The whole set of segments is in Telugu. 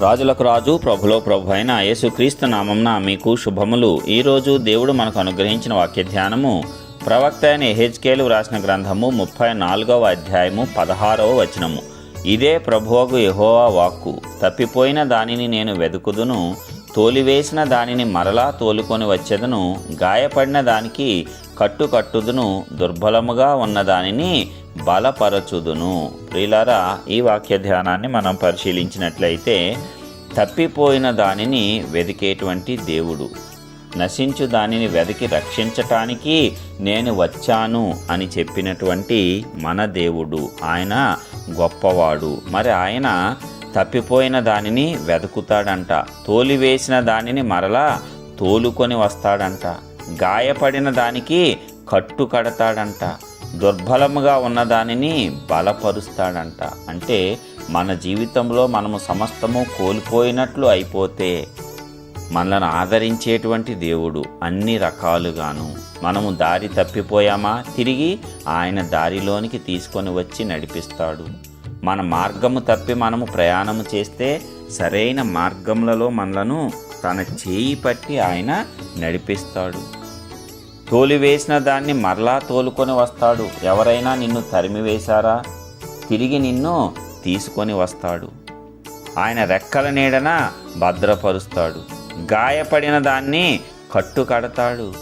రాజులకు రాజు ప్రభులో ప్రభు అయిన యేసుక్రీస్తు నామంన మీకు శుభములు. ఈరోజు దేవుడు మనకు అనుగ్రహించిన వాక్య ధ్యానము. ప్రవక్త అయిన ఎహెచ్కేలు వ్రాసిన గ్రంథము ముప్పై నాలుగవ అధ్యాయము పదహారవ వచనము. ఇదే ప్రభువకు యహోవా వాక్కు. తప్పిపోయిన దానిని నేను వెదుకుదును. తోలివేసిన దానిని మరలా తోలుకొని వచ్చేదను. గాయపడిన దానికి కట్టు కట్టుదును దుర్బలముగా ఉన్న దానిని బలపరచుదును. ప్రియులారా ఈ వాక్య ధ్యానాన్ని మనం పరిశీలించినట్లయితే తప్పిపోయిన దానిని వెదికేటువంటి దేవుడు నశించు దానిని వెతికి రక్షించటానికి నేను వచ్చాను అని చెప్పినటువంటి మన దేవుడు. ఆయన గొప్పవాడు. మరి ఆయన తప్పిపోయిన దానిని వెతుకుతాడంట తోలివేసిన దానిని మరలా తోలుకొని వస్తాడంట. గాయపడిన దానికి కట్టు కడతాడంట దుర్బలముగా ఉన్న దానిని బలపరుస్తాడంట. అంటే మన జీవితంలో మనము సమస్తము కోల్పోయినట్లు అయిపోతే మనలను ఆదరించేటువంటి దేవుడు అన్ని రకాలుగాను. మనము దారి తప్పిపోయామా? తిరిగి ఆయన దారిలోనికి తీసుకొని వచ్చి నడిపిస్తాడు. మన మార్గము తప్పి మనము ప్రయాణము చేస్తే సరైన మార్గములలో మనలను తన చేయి పట్టి ఆయన నడిపిస్తాడు. తోలివేసిన దాన్ని మరలా తోలుకొని వస్తాడు. ఎవరైనా నిన్ను తరిమివేశారా? తిరిగి నిన్ను తీసుకొని వస్తాడు. ఆయన రెక్కల నీడన భద్రపరుస్తాడు. గాయపడిన దాన్ని కట్టు కడతాడు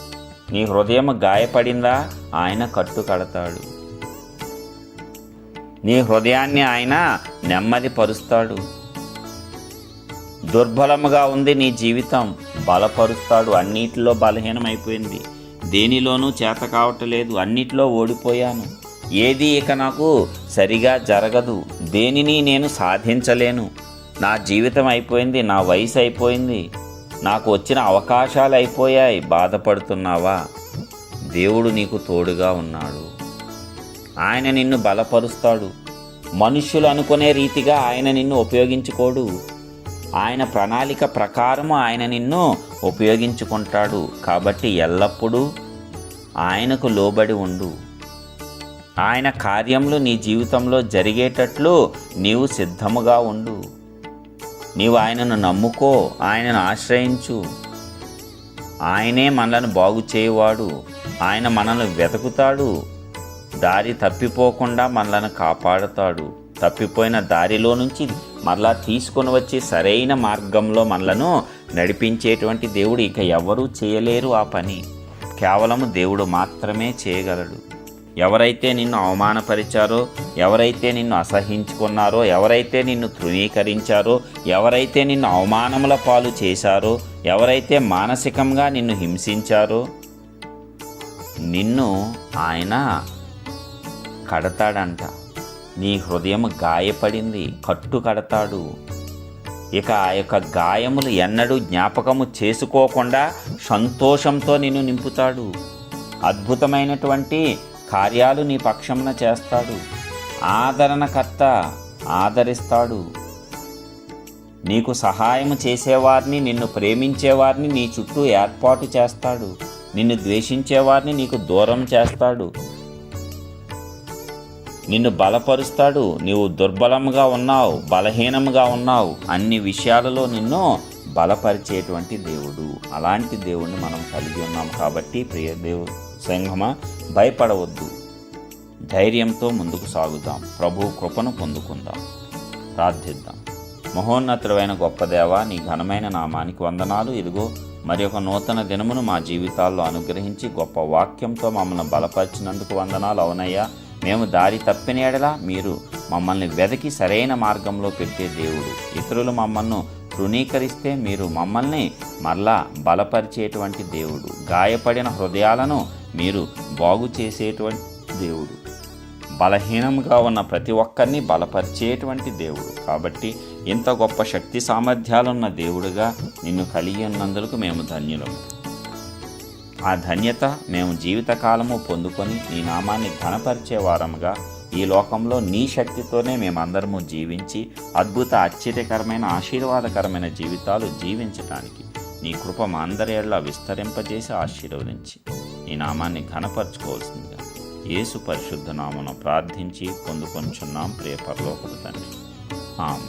నీ హృదయం గాయపడిందా? ఆయన కట్టు కడతాడు నీ హృదయాన్ని ఆయన నెమ్మది పరుస్తాడు దుర్బలముగా ఉంది నీ జీవితం. బలపరుస్తాడు. అన్నిటిలో బలహీనమైపోయింది. దేనిలోనూ చేత కావటలేదు అన్నిట్లో ఓడిపోయాను. ఏది ఇక నాకు సరిగా జరగదు. దేనిని నేను సాధించలేను. నా జీవితం అయిపోయింది నా వయసు అయిపోయింది. నాకు వచ్చిన అవకాశాలు అయిపోయాయి. బాధపడుతున్నావా? దేవుడు నీకు తోడుగా ఉన్నాడు. ఆయన నిన్ను బలపరుస్తాడు. మనుష్యులు అనుకునే రీతిగా ఆయన నిన్ను ఉపయోగించుకోడు. ఆయన ప్రణాళిక ప్రకారము ఆయన నిన్ను ఉపయోగించుకుంటాడు. కాబట్టి ఎల్లప్పుడూ ఆయనకు లోబడి ఉండు. ఆయన కార్యములు నీ జీవితంలో జరిగేటట్లు నీవు సిద్ధముగా ఉండు. నీవు ఆయనను నమ్ముకో ఆయనను ఆశ్రయించు. ఆయనే మనలను బాగు చేయువాడు. ఆయన మనల్ని వెతుకుతాడు. దారి తప్పిపోకుండా మనలను కాపాడుతాడు. తప్పిపోయిన దారిలో నుంచి మరలా తీసుకొని వచ్చి సరైన మార్గంలో మనలను నడిపించేటువంటి దేవుడు ఇక ఎవరూ చేయలేరు ఆ పని. కేవలము దేవుడు మాత్రమే చేయగలడు. ఎవరైతే నిన్ను అవమానపరిచారో ఎవరైతే నిన్ను అసహించుకున్నారో ఎవరైతే నిన్ను తృణీకరించారో ఎవరైతే నిన్ను అవమానముల పాలు చేశారో ఎవరైతే మానసికంగా నిన్ను హింసించారో నిన్ను ఆయన కడతాడంట. నీ హృదయం గాయపడింది కట్టు కడతాడు ఇక ఆ యొక్క గాయములు ఎన్నడూ జ్ఞాపకము చేసుకోకుండా సంతోషంతో నిన్ను నింపుతాడు. అద్భుతమైనటువంటి కార్యాలు నీ పక్షమున చేస్తాడు. ఆదరణకర్త ఆదరిస్తాడు. నీకు సహాయం చేసేవారిని నిన్ను ప్రేమించేవారిని నీ చుట్టూ ఏర్పాటు చేస్తాడు. నిన్ను ద్వేషించేవారిని నీకు దూరం చేస్తాడు. నిన్ను బలపరుస్తాడు. నీవు దుర్బలంగా ఉన్నావు బలహీనంగా ఉన్నావు. అన్ని విషయాలలో నిన్ను బలపరిచేటువంటి దేవుడు. అలాంటి దేవుణ్ణి మనం కలిగి ఉన్నాం కాబట్టి ప్రియ దేవు సంఘమ భయపడవద్దు. ధైర్యంతో ముందుకు సాగుదాం. ప్రభు కృపను పొందుకుందాం. ప్రార్థిద్దాం. మహోన్నతుడైన గొప్ప దేవ నీ ఘనమైన నామానికి వందనాలు. ఇదిగో మరి ఒక నూతన దినమును మా జీవితాల్లో అనుగ్రహించి గొప్ప వాక్యంతో మమ్మల్ని బలపరిచినందుకు వందనాలు. అవునయ్యా. మేము దారి తప్పిన ఎడలా మీరు మమ్మల్ని వెదకి సరైన మార్గంలో పెట్టే దేవుడు. ఇతరులు మమ్మల్ని తృణీకరిస్తే మీరు మమ్మల్ని మరలా బలపరిచేటువంటి దేవుడు. గాయపడిన హృదయాలను మీరు బాగు చేసేటువంటి దేవుడు. బలహీనంగా ఉన్న ప్రతి ఒక్కరిని బలపరిచేటువంటి దేవుడు. కాబట్టి ఇంత గొప్ప శక్తి సామర్థ్యాలున్న దేవుడుగా నిన్ను కలిగి ఉన్నందుకు మేము ధన్యులము ఆ ధన్యత మేము జీవితకాలము పొందుకొని నీ నామాన్ని ఘనపరిచే వారముగా ఈ లోకంలో నీ శక్తితోనే మేమందరము జీవించి అద్భుత ఆశ్చర్యకరమైన ఆశీర్వాదకరమైన జీవితాలు జీవించటానికి నీ కృప మా అందరేళ్ళ విస్తరింపజేసి ఆశీర్వదించి నీ నామాన్ని ఘనపరచుకోవాల్సిందిగా యేసు పరిశుద్ధ నామను ప్రార్థించి పొందుకొంచున్నాం ప్రియ పరలోకపు తండ్రి. ఆమె